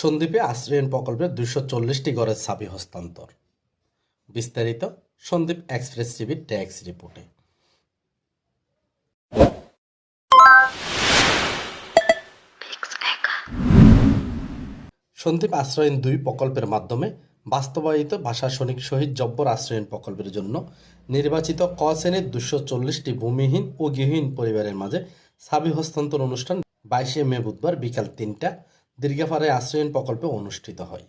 সন্দ্বীপে আশ্রয়ন প্রকল্পের দুইশো চল্লিশটি ঘরের চাবি হস্তান্তর। বিস্তারিত সন্দ্বীপ এক্সপ্রেস টিভির ট্যাক্স রিপোর্টে। সন্দ্বীপ আশ্রয়ন দুই প্রকল্পের মাধ্যমে বাস্তবায়িত ভাষাসনিক শহীদ জব্বর আশ্রয়ন প্রকল্পের জন্য নির্বাচিত ক শ্রেণির দুশো চল্লিশটি ভূমিহীন ও গৃহহীন পরিবারের মাঝে সাবি হস্তান্তর অনুষ্ঠান বাইশে মে বুধবার বিকাল তিনটা দীর্ঘাপাড়ে আশ্রয়ন প্রকল্পে অনুষ্ঠিত হয়।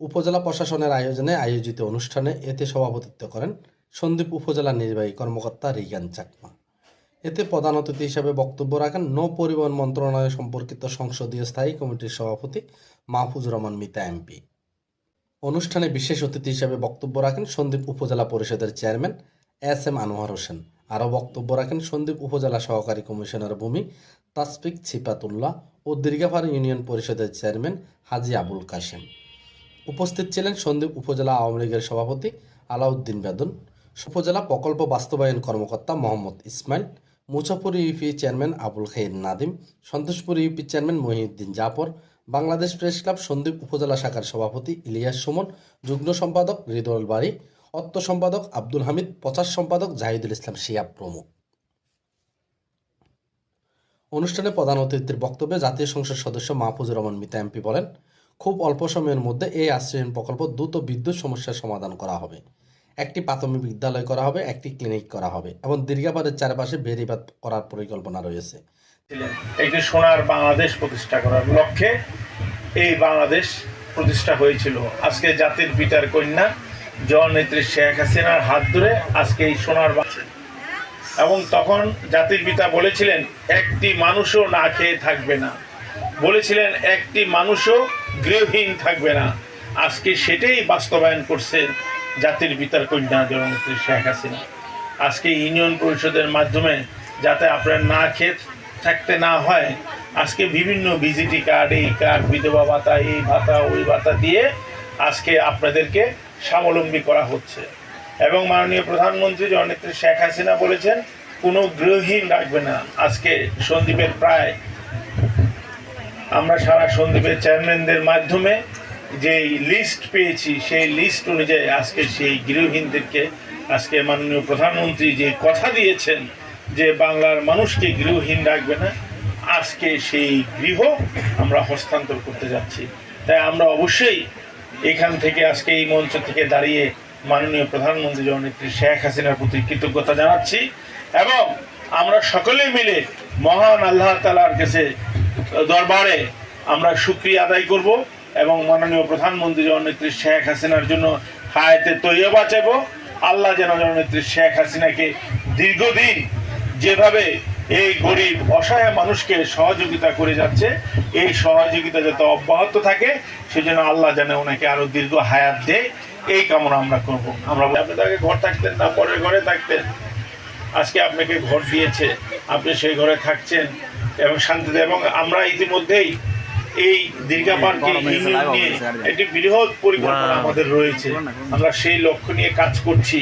উপজেলা প্রশাসনের আয়োজনে আয়োজিত অনুষ্ঠানে এতে সভাপতিত্ব করেন সন্দ্বীপ উপজেলা নির্বাহী কর্মকর্তা রিগান চাকমা। এতে প্রধান অতিথি হিসেবে বক্তব্য রাখেন নৌ পরিবহন মন্ত্রণালয় সম্পর্কিত সংসদীয় স্থায়ী কমিটির সভাপতি মাহফুজ রহমান মিতা এমপি। অনুষ্ঠানে বিশেষ অতিথি হিসেবে বক্তব্য রাখেন সন্দ্বীপ উপজেলা পরিষদের chairman S M Anwar Hossain. আরও বক্তব্য রাখেন সন্দ্বীপ উপজেলা সহকারী কমিশনার ভূমি তাসফিক ছিপাতুল্লাহ ও দীর্ঘাপাড় ইউনিয়ন পরিষদের চেয়ারম্যান হাজি আবুল কাশেম। উপস্থিত ছিলেন সন্দ্বীপ উপজেলা আওয়ামী লীগের সভাপতি আলাউদ্দিন বেদন, উপজেলা প্রকল্প বাস্তবায়ন কর্মকর্তা Mohammad Ismail, Musapur UP chairman Abul Khair Nadim, Santoshpur UP chairman Mohiuddin Jafar, Bangladesh press club Sandwip upazila শাখার সভাপতি ইলিয়াস সুমন, যুগ্ম সম্পাদক হৃদয় বাড়ি অর্থ সম্পাদক আব্দুল হামিদ, প্রচার সম্পাদক জাহিদুল ইসলাম শিয়া প্রমুখ। অনুষ্ঠানে প্রধান অতিথির বক্তব্যে জাতীয় সংসদ সদস্য মাহফুজুর রহমান মিতা এমপি বলেন, খুব অল্প সময়ের মধ্যে এই আশ্রয়ন প্রকল্প দ্রুত বিদ্যুৎ সমস্যার সমাধান করা হবে। একটি প্রাথমিক বিদ্যালয় করা হবে, একটি ক্লিনিক করা হবে এবং দীর্ঘাবাদের চারপাশে বেরিবাদ করার পরিকল্পনা রয়েছে। একটি সোনার বাংলাদেশ প্রতিষ্ঠা করার লক্ষ্যে এই বাংলাদেশ প্রতিষ্ঠা হয়েছিল। আজকে জাতির পিতার কন্যা জননেত্রী শেখ হাসিনার হাত ধরে আজকে এই সোনার বাঁচে এবং তখন জাতির পিতা বলেছিলেন, একটি মানুষও না খেয়ে থাকবে না। বলেছিলেন, একটি মানুষও গৃহহীন থাকবে না। আজকে সেটাই বাস্তবায়ন করছে জাতির পিতার কন্যা জননেত্রী শেখ হাসিনা। আজকে ইউনিয়ন পরিষদের মাধ্যমে যাতে আপনার না খেয়ে থাকতে না হয়, আজকে বিভিন্ন ভিজিটি কার্ড, এই কার্ড, বিধবা ভাতা, এই ভাতা, ওই ভাতা দিয়ে আজকে আপনাদেরকে স্বাবলম্বী করা হচ্ছে। এবং মাননীয় প্রধানমন্ত্রী জননেত্রী শেখ হাসিনা বলেছেন, কোনো গৃহহীন রাখবে না। আজকে সন্দীপের প্রায়, আমরা সারা সন্দীপের চেয়ারম্যানদের মাধ্যমে যে লিস্ট পেয়েছি, সেই লিস্ট অনুযায়ী আজকে সেই গৃহহীনদেরকে, আজকে মাননীয় প্রধানমন্ত্রী যে কথা দিয়েছেন যে বাংলার মানুষকে গৃহহীন রাখবে না, আজকে সেই গৃহ আমরা হস্তান্তর করতে যাচ্ছি। তাই আমরা অবশ্যই এখান থেকে আজকে এই মঞ্চ থেকে দাঁড়িয়ে মাননীয় প্রধানমন্ত্রী জননেত্রী শেখ হাসিনার প্রতি কৃতজ্ঞতা জানাচ্ছি এবং আমরা সকলে মিলে মহান আল্লাহ তালার কাছে দরবারে আমরা সুক্রিয়া আদায় করব এবং মাননীয় প্রধানমন্ত্রী জননেত্রী শেখ হাসিনার জন্য হায়াতে তৈয়া বাঁচাব আল্লাহ যেন জননেত্রী শেখ হাসিনাকে দীর্ঘদিন যেভাবে এই গরিব, অসহায় মানুষকে সহযোগিতা করে যাচ্ছে, এই সহযোগিতা যাতে অব্যাহত থাকে, সেজন্য আল্লাহ যেন ওনাকে আরও দীর্ঘ হায়াত দেয়। এই কামনা আমরা করব। আমরা আপনি তাকে ঘর থাকতেন না পরের ঘরে থাকতেন। আজকে আপনাকে ঘর দিয়েছে আপনি সেই ঘরে থাকছেন এবং শান্তিতে এবং আমরা ইতিমধ্যেই এই দীর্ঘা পার্কে নিয়ে একটি বৃহৎ পরিকল্পনা আমাদের রয়েছে। আমরা সেই লক্ষ্য নিয়ে কাজ করছি।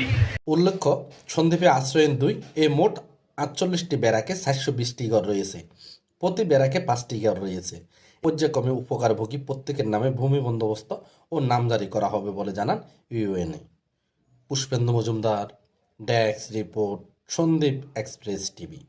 উল্লেখ্য সন্দ্বীপে আশ্রয়ন দুই এ মোট আটচল্লিশটি ব্যারাকে চারশো বিশটি ঘর রয়েছে। প্রতি ব্যারাকে পাঁচটি ঘর রয়েছে। পর্যায়ক্রমে উপকারভোগী প্রত্যেকের নামে ভূমি বন্দোবস্ত ও নামজারি করা হবে বলে জানান ইউএনএ পুষ্পেন্দ্র মজুমদার ড্যাক্স রিপোর্ট সন্দীপ এক্সপ্রেস টিভি